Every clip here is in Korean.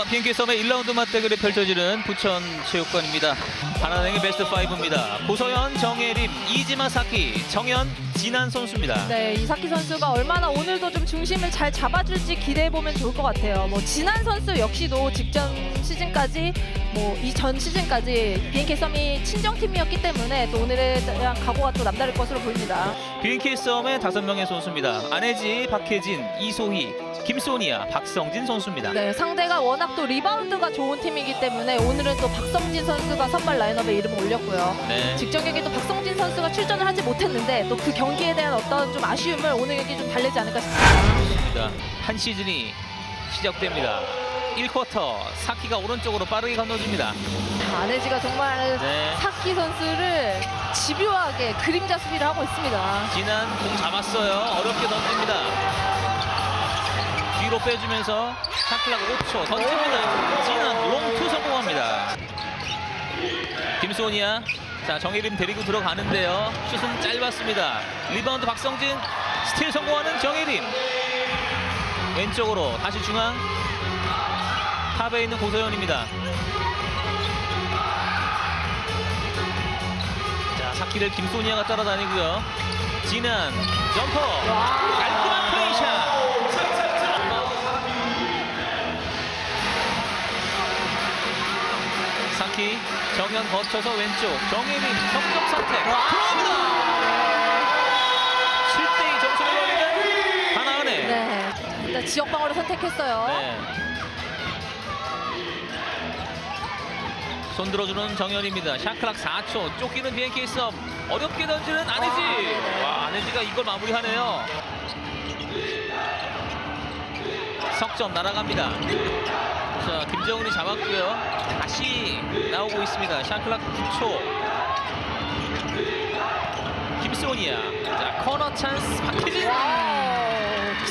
부천과 비행기 썸의 1라운드 맞대결이 펼쳐지는 부천 체육관입니다. 하나은행의 베스트 5입니다. 고서연, 정예림, 이지마 사키, 정현, 진한 선수입니다. 네, 이사키 선수가 얼마나 오늘도 좀 중심을 잘 잡아줄지 기대해 보면 좋을 것 같아요. 뭐 진한 선수 역시도 직전 시즌까지 뭐 이전 시즌까지 BNK 썸이 친정팀이었기 때문에 또 오늘에 대한 각오가 또 남다를 것으로 보입니다. 비행기 썸의 다섯 명의 선수입니다. 안혜지, 박혜진, 이소희, 김소니아, 박성진 선수입니다. 네, 상대가 워낙 또 리바운드가 좋은 팀이기 때문에 오늘은 또 박성진 선수가 선발 라인업에 이름을 올렸고요. 네. 직전 경기도 박성진 선수가 출전을 하지 못했는데 또 그 경기 에 대한 어떤 좀 아쉬움을 오늘 경기 좀 달래지 않을까 싶습니다. 한 시즌이 시작됩니다. 1쿼터 사키가 오른쪽으로 빠르게 건너줍니다. 아네지가 정말 네. 사키 선수를 집요하게 그림자 수비를 하고 있습니다. 진한 공 잡았어요. 어렵게 던집니다. 뒤로 빼주면서 샤클락 5초 던집니다. 진한 롱투 성공합니다. 김소니아 자 정예림 데리고 들어가는데요. 슛은 짧았습니다. 리바운드 박성진 스틸 성공하는 정예림 왼쪽으로 다시 중앙 탑에 있는 고서연입니다. 자 사키를 김소니아가 따라다니고요. 진한 점퍼 정현 거쳐서 왼쪽 정예림 적적 선택 들어갑니다 7대2 점수를 올리는 하나은행 네, 일단 지역 방어를 선택했어요. 네. 손 들어주는 정현입니다. 샤클락 4초. 쫓기는 BNK 썸. 어렵게 던지는 안혜지. 와, 네네. 와, 안혜지가 이걸 마무리하네요. 석점 날아갑니다. 자, 김정은이 잡았고요. 다시 나오고 있습니다. 샤클락 9초. 김소니아. 자, 코너 찬스 박혜진.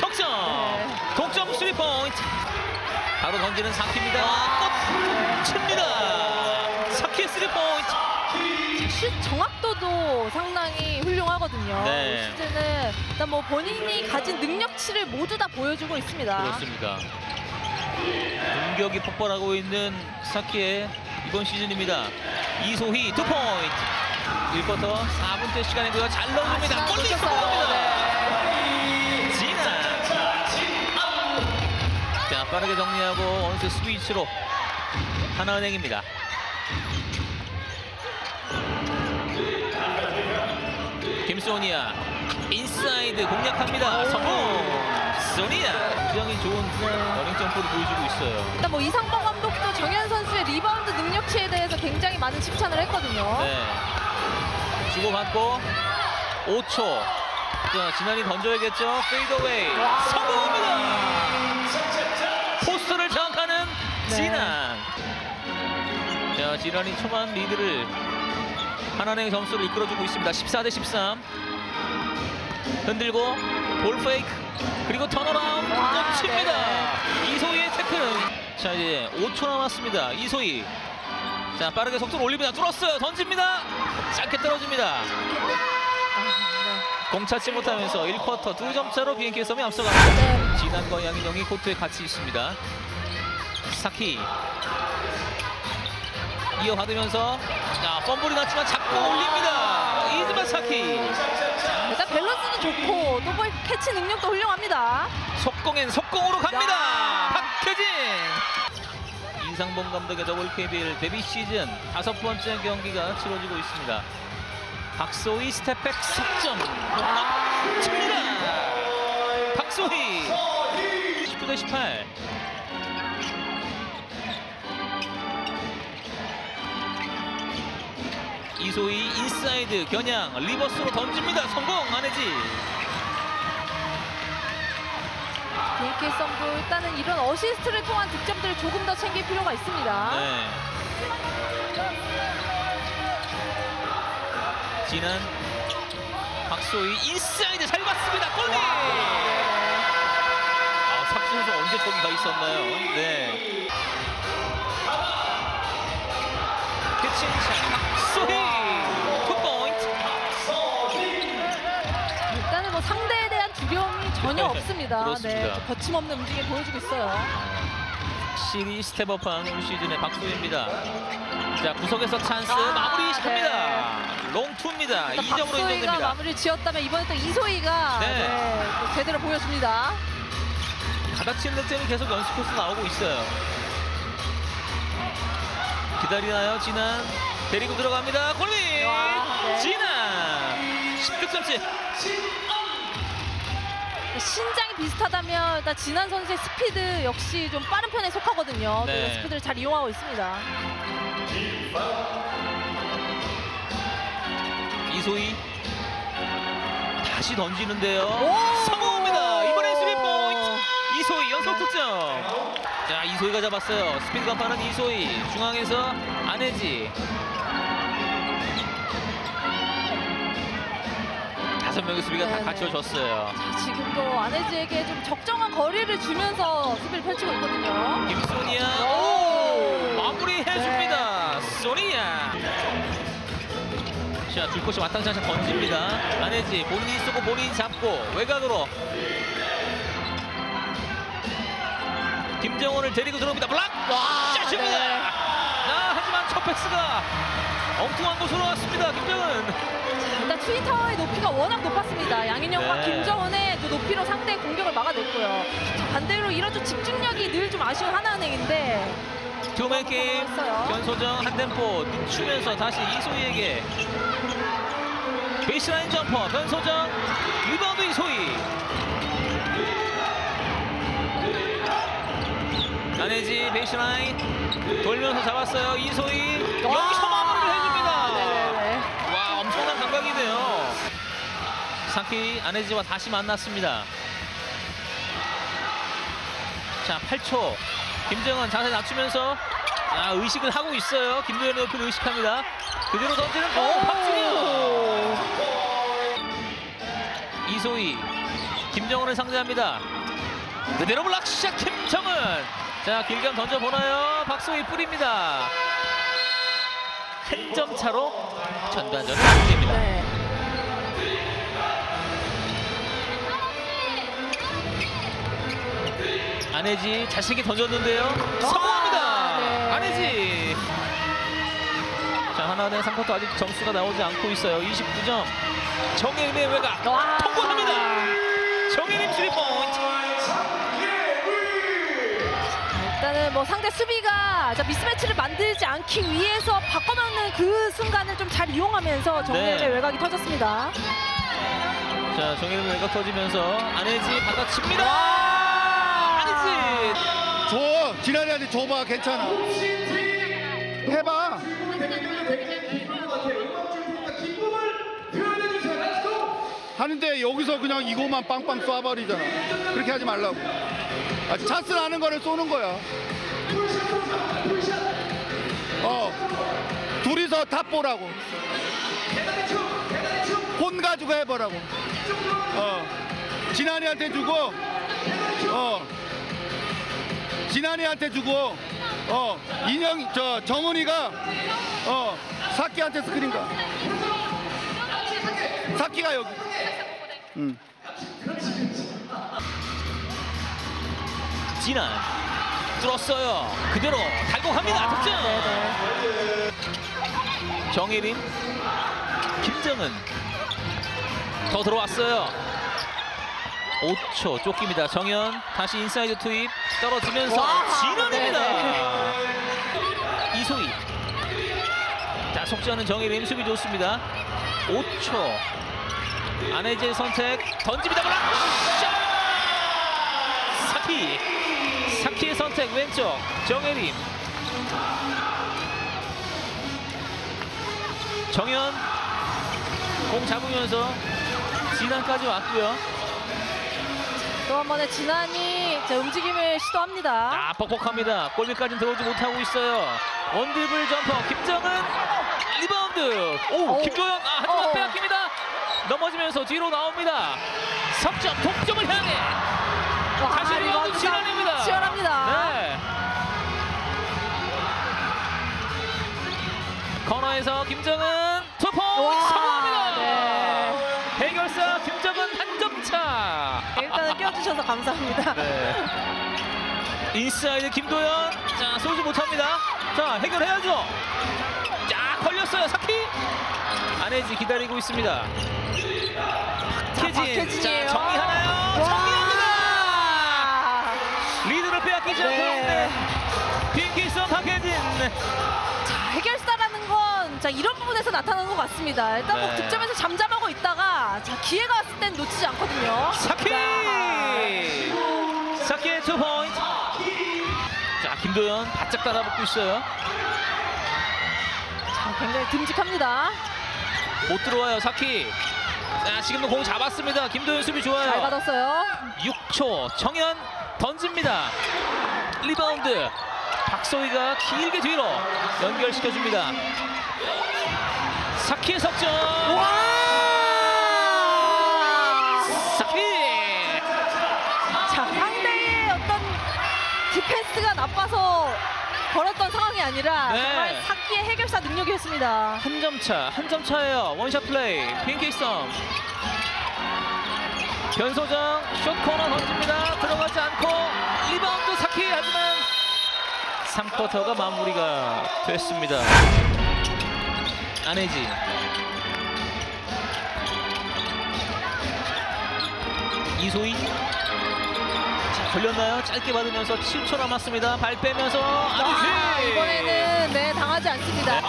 석점 네. 동점 스리 포인트 바로 던지는 사키입니다 꼭 칩니다 사키의 스리 포인트 슛 정확도도 상당히 훌륭하거든요. 네. 올 시즌은 일단 뭐 본인이 가진 능력치를 모두 다 보여주고 있습니다. 그렇습니다 공격이 폭발하고 있는 사키의 이번 시즌입니다. 이소희 두 포인트. 1쿼터 4분째 시간이고요. 잘 넣어줍니다. 아, 골리. 성공합니다. 진아. 자 빠르게 정리하고 어느새 스위치로 하나은행입니다. 김소니아 인사이드 공략합니다. 성공 소니아 굉장히 좋은 러닝 점프를 보여주고 있어요. 일단 뭐 이상범 감독도 정현 선수의 리바운드 능력치에 대해서 굉장히 많은 칭찬을 했거든요. 네. 주고받고 5초. 자 진환이 던져야겠죠. 페이더웨이 와. 성공합니다. 포스트를 장악하는 네. 진환 자 진환이 초반 리드를 하나의 점수를 이끌어주고 있습니다. 14 대 13 흔들고 볼 페이크. 그리고 턴어라운드 와, 놓칩니다. 네. 이소희의 태클. 자 이제 5초 남았습니다. 이소희. 자 빠르게 속도를 올립니다. 뚫었어요. 던집니다. 짧게 떨어집니다. 아, 네. 공 찾지 못하면서 1쿼터 두점 차로 비행기 썸이 앞서갑니다. 네. 진한과 양인영이 코트에 같이 있습니다. 사키. 이어받으면서 자 펌블이 났지만 잡고 올립니다 이즈마 사키. 일단 밸런스도 좋고 또 볼 캐치 능력도 훌륭합니다. 속공엔 속공으로 갑니다. 야. 박혜진. 이상범 감독의 더블 KBL 데뷔 시즌 다섯 번째 경기가 치러지고 있습니다. 박소희 스텝백 석점. 아, 칩니다. 박소희. 19 대 18 이소희 인사이드 겨냥 리버스로 던집니다 성공 안혜지 BNK 썸도 일단은 이런 어시스트를 통한 득점들을 조금 더 챙길 필요가 있습니다. 네. 진한 박소희 인사이드 잘 봤습니다. 골리. 아, 삭수 선수 언제 저기 가 있었나요? 네. 캐칭샷 박소희 투 포인트. 일단은 뭐 상대에 대한 두려움이 전혀 네, 없습니다. 그렇습니다. 네, 거침없는 움직임 보여주고 있어요. 확실히 스텝업한 올 시즌의 박소희입니다. 자 구석에서 찬스 아, 마무리 시킵니다. 롱투입니다. 일단 2점으로 박소희가 인정됩니다. 마무리 지었다면 이번에 또 이소희가 네. 네, 또 제대로 보여줍니다. 가닥치는 득점이 계속 연습 코스 나오고 있어요. 기다리나요? 진한 데리고 들어갑니다. 골리! 와, 네. 진한! 10득점째. 신장이 비슷하다면 일단 진한 선수의 스피드 역시 좀 빠른 편에 속하거든요. 네. 그 스피드를 잘 이용하고 있습니다. 이소희 다시 던지는데요. 오! 성공합니다. 이번엔 3포인트. 이소희 연속 득점. 자, 이소희가 잡았어요. 스피드 간파는 이소희. 중앙에서 안혜지. 다섯 명의 수비가 다 네네. 갖춰졌어요. 자, 지금도 안혜지에게 좀 적정한 거리를 주면서 수비를 펼치고 있거든요. 김소니아 오! 마무리해줍니다. 소니아. 자, 줄코시 와탕창창 던집니다. 안혜지 본인이 쏘고 본인이 잡고 외곽으로 김정원을 데리고 들어옵니다. 블락! 와, 샷입니다. 네. 아, 하지만 첫 패스가 엉뚱한 곳으로 왔습니다. 김정은. 일단 트위터의 높이가 워낙 높았습니다. 양인영과 네. 김정은의 그 높이로 상대의 공격을 막아냈고요. 자, 반대로 이런 좀 집중력이 늘 좀 아쉬운 하나은행인데 투맨 게임 했어요. 변소정 한 템포 늦추면서 다시 이소희에게 베이스라인 점퍼 변소정 리바운드 이소희 안혜지 베이스라인 돌면서 잡았어요 이소희 여기서 사키 안혜지와 다시 만났습니다. 자 8초. 김정은 자세 낮추면서 아 의식을 하고 있어요. 김도현의 옆을 의식합니다. 그대로 던지는 오 박준영 이소희 김정은을 상대합니다. 그대로 블락샷 김정은! 자 길게 한번 던져 보나요? 박소희 뿌립니다. 한 점 차로 전반전을 마무리합니다 안혜지 자신있게 던졌는데요. 성공합니다. 네. 안혜지. 자 하나는 3쿼터 아직 점수가 나오지 않고 있어요. 29점. 정혜림의 외곽 와. 통과합니다. 정혜림 3포인트. 일단은 뭐 상대 수비가 자, 미스매치를 만들지 않기 위해서 바꿔먹는 그 순간을 좀 잘 이용하면서 정혜의 네. 외곽이 터졌습니다. 자 정혜림 외곽 터지면서 안혜지 받아칩니다. 지난해한테 줘봐. 괜찮아. 해봐. 하는데 여기서 그냥 이거만 빵빵 쏴버리잖아. 그렇게 하지 말라고. 아, 찬스 나는 거를 쏘는 거야. 어. 둘이서 탑 보라고. 혼 가지고 해보라고. 어. 진한이한테 주고. 어 진한이한테 주고 어 인형 저 정은이가 어 사키한테 스크린 가 사키가 여기 응. 진한 뚫었어요. 그대로 달고 갑니다. 와, 득점. 네네. 정혜림, 김정은 더 들어왔어요. 5초 쫓깁니다. 정현 다시 인사이드 투입 떨어지면서 와, 진원입니다. 네네. 이소희. 자 속지하는 정혜림 수비 좋습니다. 5초. 안혜재 선택 던집니다. 샷! 사키. 사키의 선택 왼쪽 정혜림. 정현 공 잡으면서 진안까지 왔고요. 또 한 번의 진한이 자, 움직임을 시도합니다. 아 뻑뻑합니다. 골밑까지는 들어오지 못하고 있어요. 원드리블 점퍼 김정은 리바운드. 오 오. 김도현 아 하지만 어. 빼앗깁니다. 넘어지면서 뒤로 나옵니다. 석점 동점을 향해. 와, 다시 리바운드 리바운드 치열합니다. 치열합니다. 네. 코너에서 김정은 투포 와, 끼워주셔서 감사합니다. 네. 인사이드 김도현. 자, 쏘지 못합니다. 자, 해결해야죠. 자, 걸렸어요. 사키. 안혜지 기다리고 있습니다. 박혜진. 자, 박혜진이에요. 정리하나요? 정리합니다. 리드를 빼앗기지 않고 네. 있는 비행기 선 박혜진. 자, 이런 부분에서 나타나는 것 같습니다. 일단 뭐 네. 득점에서 잠잠하고 있다가 자, 기회가 왔을 땐 놓치지 않거든요. 사키! 사키의 투 포인트. 자, 김도현 바짝 따라붙고 있어요. 자, 굉장히 듬직합니다. 못 들어와요, 사키. 자, 지금도 공 잡았습니다. 김도현 수비 좋아요. 잘 받았어요. 6초 정현 던집니다. 리바운드. 박소희가 길게 뒤로 연결시켜줍니다. 사키의 석점. 사키. 자, 상대의 어떤 디펜스가 나빠서 벌었던 상황이 아니라 네. 정말 사키의 해결사 능력이었습니다. 한 점 차, 한 점 차예요. 원샷 플레이, 빈케이 썸. 변소정 숏 코너 던집니다. 들어가지 않고 리바운드 사키 하지만 3쿼터가 마무리가 됐습니다. 안혜지. 이소희. 자, 걸렸나요? 짧게 받으면서 7초 남았습니다. 발 빼면서 아, 안혜지. 이번에는 네, 당하지 않습니다.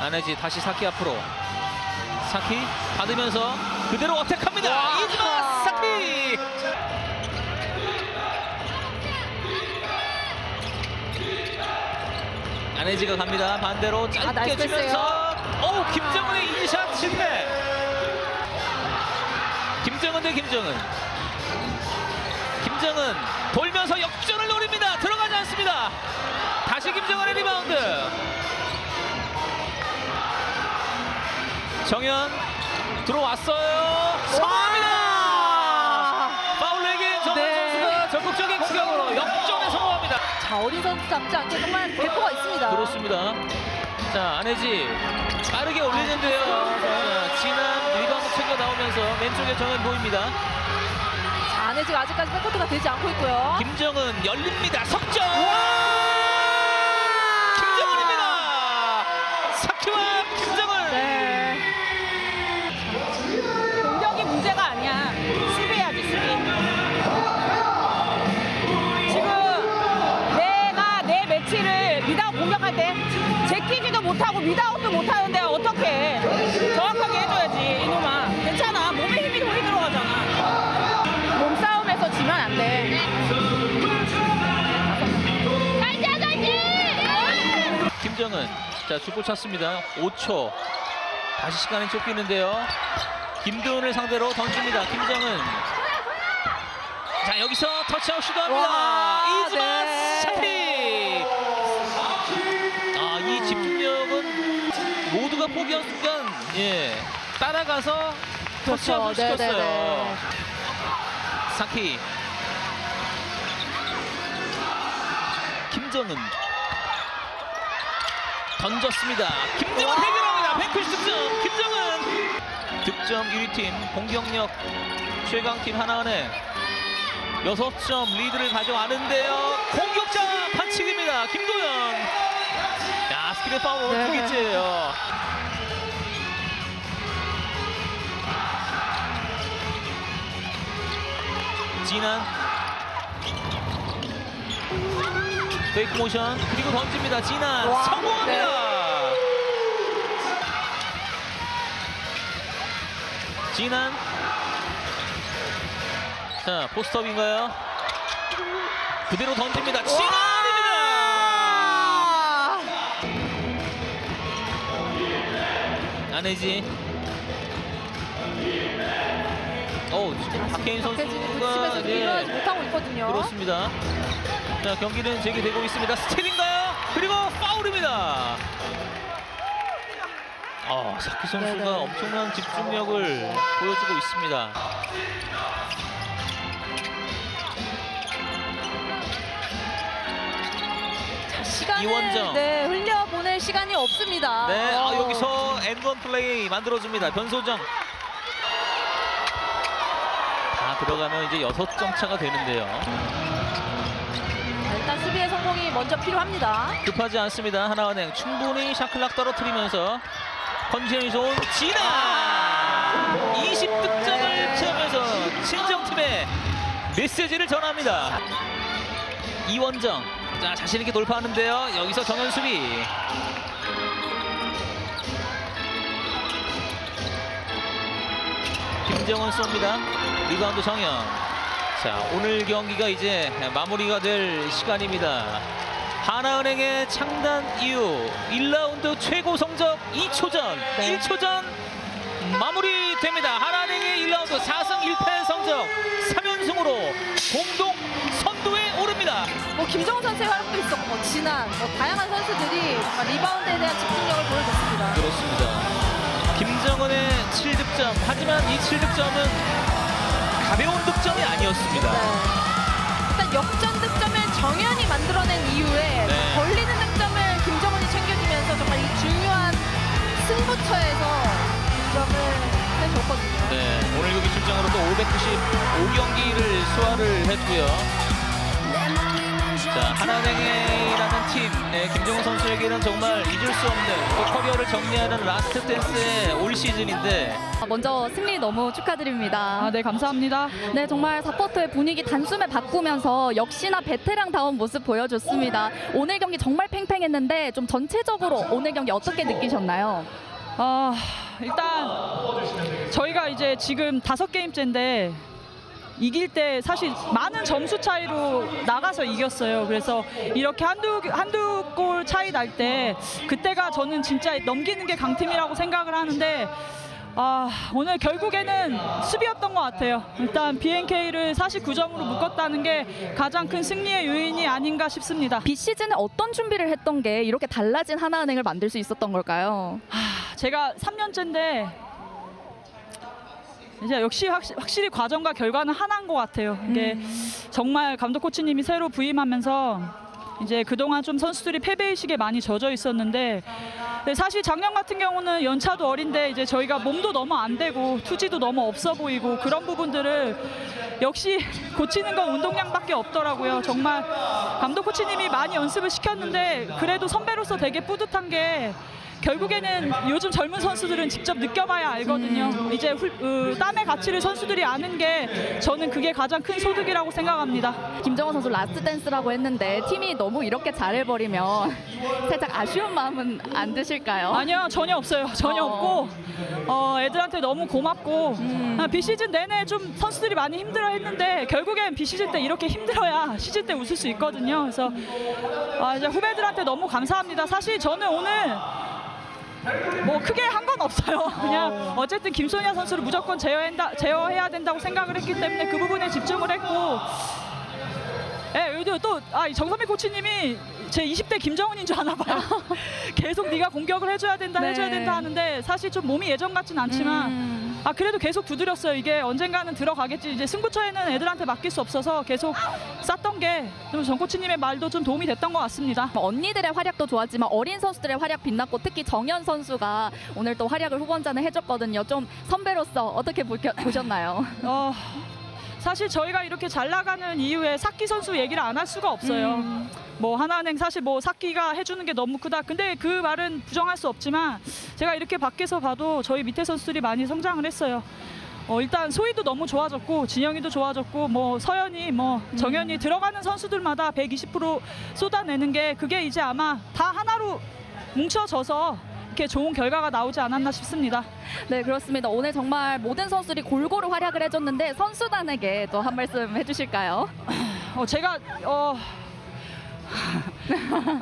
안혜지 다시 사키 앞으로 사키 받으면서 그대로 어택합니다 와. 이즈마 사키 안혜지가 갑니다. 반대로 짧게 아, 주면서. 오 김정은의 인샷 실패 김정은 대 김정은. 김정은 돌면서 역전을 노립니다. 들어가지 않습니다. 다시 김정은의 리바운드. 정현 들어왔어요. 자, 어린 선수답지 않게 정말 배포가 있습니다. 그렇습니다. 자 안혜지 빠르게 올리는데요. 자, 진한 리바운드 챙겨 나오면서 왼쪽에 정현 보입니다. 자, 안혜지가 아직까지 백코트가 되지 않고 있고요. 김정은 열립니다. 석점. 김정 자 축구 찼습니다. 5초. 다시 시간이 쫓기는데요. 김도훈을 상대로 던집니다. 김정은. 자 여기서 터치아웃 시도합니다. 와, 이즈마 네. 사키 아이 집중력은 모두가 포기한 순간 예 따라가서 터치아웃을 그렇죠. 시켰어요. 네네네. 사키 김정은 던졌습니다. 김정은 해결합니다. 190 득점. 김정은 득점 1위 팀 공격력 최강팀 하나은행 6점 리드를 가져가는데요. 공격자 반칙입니다. 김도현. 야 스킬의 파울 오늘 두 네. 개째예요. 진한 페이크 모션 그리고 던집니다. 진한 와, 성공합니다. 진한 자 포스트업인가요? 그대로 던집니다. 진한입니다. 안혜지. 어 박혜인 박혜진이 선수가 네, 못하고 있거든요. 그렇습니다. 자 경기는 재개되고 있습니다. 스틸인가요? 그리고 파울입니다. 아 사키 선수가 네네. 엄청난 집중력을 보여주고 있습니다. 자, 시간을 이원정. 네, 흘려보낼 시간이 없습니다. 네, 아, 어. 여기서 엔원 플레이 만들어줍니다. 변소정. 다 들어가면 이제 여섯 점 차가 되는데요. 일단 수비의 성공이 먼저 필요합니다. 급하지 않습니다. 하나은행 충분히 샤클락 떨어뜨리면서 컨디션이 좋은 진아 20득점을 채우면서 친정팀에 메시지를 전합니다. 이원정 자 자신 있게 돌파하는데요. 여기서 정현 수비 김정은 쏩니다. 리바운드 정현. 자 오늘 경기가 이제 마무리가 될 시간입니다. 하나은행의 창단 이후 1라운드 최고 성적 2초 전, 네. 1초 전 마무리됩니다. 하나은행의 1라운드 4승 1패 성적 3연승으로 공동 선두에 오릅니다. 뭐 김정은 선수의 활약도 있었고 뭐 진한 뭐 다양한 선수들이 리바운드에 대한 집중력을 보여줬습니다. 그렇습니다. 김정은의 7득점, 하지만 이 7득점은 가벼운 득점이 아니었습니다. 네. 일단 역전 득점을 정현이 만들어낸 이후에 네. 걸리는 득점을 김정은이 챙겨주면서 정말 이 중요한 승부처에서 득점을 해줬거든요. 네, 오늘 경기 출장으로 또 595경기를 소화를 했고요. 자, 하나은행이라는 팀, 네, 김정은 선수에게는 정말 잊을 수 없는 또 커리어를 정리하는 라스트 댄스의 올 시즌인데 먼저 승리 너무 축하드립니다. 아, 네, 감사합니다. 네, 정말 사포터의 분위기 단숨에 바꾸면서 역시나 베테랑다운 모습 보여줬습니다. 오늘 경기 정말 팽팽했는데 좀 전체적으로 오늘 경기 어떻게 느끼셨나요? 아, 일단 저희가 이제 지금 다섯 게임째인데 이길 때 사실 많은 점수 차이로 나가서 이겼어요. 그래서 이렇게 한두 한두 골 차이 날 때 그때가 저는 진짜 넘기는 게 강팀이라고 생각을 하는데 아, 오늘 결국에는 수비였던 것 같아요. 일단 BNK를 49점으로 묶었다는 게 가장 큰 승리의 요인이 아닌가 싶습니다. 비시즌에 어떤 준비를 했던 게 이렇게 달라진 하나은행을 만들 수 있었던 걸까요? 제가 3년째인데 이제 역시 확실, 확실 히 과정과 결과는 하나인 것 같아요. 이게 정말 감독 코치님이 새로 부임하면서 이제 그동안 좀 선수들이 패배의식에 많이 젖어 있었는데 근데 사실 작년 같은 경우는 연차도 어린데 이제 저희가 몸도 너무 안 되고 투지도 너무 없어 보이고 그런 부분들을 역시 고치는 건 운동량밖에 없더라고요. 정말 감독 코치님이 많이 연습을 시켰는데 그래도 선배로서 되게 뿌듯한 게 결국에는 요즘 젊은 선수들은 직접 느껴봐야 알거든요. 이제 훌, 어, 땀의 가치를 선수들이 아는 게 저는 그게 가장 큰 소득이라고 생각합니다. 김정은 선수 라스트 댄스라고 했는데 팀이 너무 이렇게 잘해버리면 살짝 아쉬운 마음은 안 드실까요? 아니요 전혀 없어요 전혀 어. 없고 어, 애들한테 너무 고맙고 아, 비시즌 내내 좀 선수들이 많이 힘들어했는데 결국엔 비시즌 때 이렇게 힘들어야 시즌 때 웃을 수 있거든요 그래서 아, 이제 후배들한테 너무 감사합니다 사실 저는 오늘 뭐 크게 한 건 없어요 그냥 어쨌든 김소니아 선수를 무조건 제어한다, 제어해야 된다고 생각을 했기 때문에 그 부분에 집중을 했고 예, 여기도 또 아, 이 정선미 코치님이 제 20대 김정은인 줄 아나 봐요. 계속 네가 공격을 해줘야 된다, 네. 해줘야 된다 하는데 사실 좀 몸이 예전 같진 않지만 음. 아 그래도 계속 두드렸어요. 이게 언젠가는 들어가겠지. 이제 승부처에는 애들한테 맡길 수 없어서 계속 쌌던 게좀 코치님의 말도 좀 도움이 됐던 것 같습니다. 뭐 언니들의 활약도 좋았지만 어린 선수들의 활약 빛났고 특히 정현 선수가 오늘 또 활약을 후원자는 해줬거든요. 좀 선배로서 어떻게 보셨나요? 어, 사실 저희가 이렇게 잘 나가는 이유에 사키 선수 얘기를 안 할 수가 없어요. 음. 뭐 하나은행 사실 뭐 사키가 해주는 게 너무 크다. 근데 그 말은 부정할 수 없지만 제가 이렇게 밖에서 봐도 저희 밑에 선수들이 많이 성장을 했어요. 어, 일단 소희도 너무 좋아졌고 진영이도 좋아졌고 뭐 서연이 뭐 정현이 들어가는 선수들마다 120% 쏟아내는 게 그게 이제 아마 다 하나로 뭉쳐져서 이렇게 좋은 결과가 나오지 않았나 싶습니다. 네 그렇습니다. 오늘 정말 모든 선수들이 골고루 활약을 해줬는데 선수단에게 또 한 말씀 해주실까요? 어, 제가 어,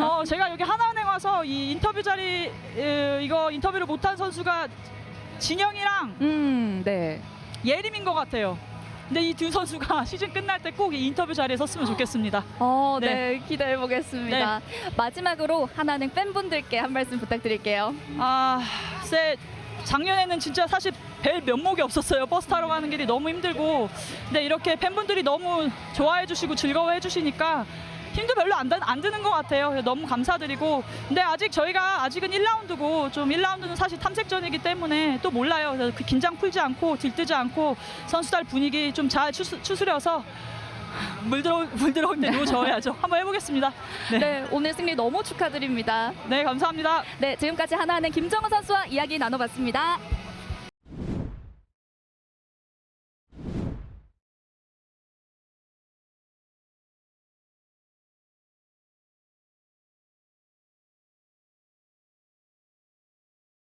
어 제가 여기 하나은행 와서 이 인터뷰 자리 에, 이거 인터뷰를 못한 선수가 진영이랑 음, 네. 예림인 것 같아요. 근데 이 두 선수가 시즌 끝날 때 꼭 이 인터뷰 자리에 섰으면 좋겠습니다. 어, 네, 네. 기대해 보겠습니다. 마지막으로 하나은행 팬분들께 한 말씀 부탁드릴게요. 아, 글쎄 작년에는 진짜 사실 뵐 면목이 없었어요. 버스 타러 가는 길이 너무 힘들고. 근데 이렇게 팬분들이 너무 좋아해 주시고 즐거워해 주시니까 힘도 별로 안, 드- 안 드는 것 같아요. 너무 감사드리고. 근데 아직 저희가 아직은 1라운드고 좀 1라운드는 사실 탐색전이기 때문에 또 몰라요. 그래서 그 긴장 풀지 않고 들뜨지 않고 선수들 분위기 좀 잘 추스려서 물 들어 물 들어올 때 누워 저어야죠. 한번 해보겠습니다. 네. 네, 오늘 승리 너무 축하드립니다. 네, 감사합니다. 네, 지금까지 하나하는 김정은 선수와 이야기 나눠봤습니다.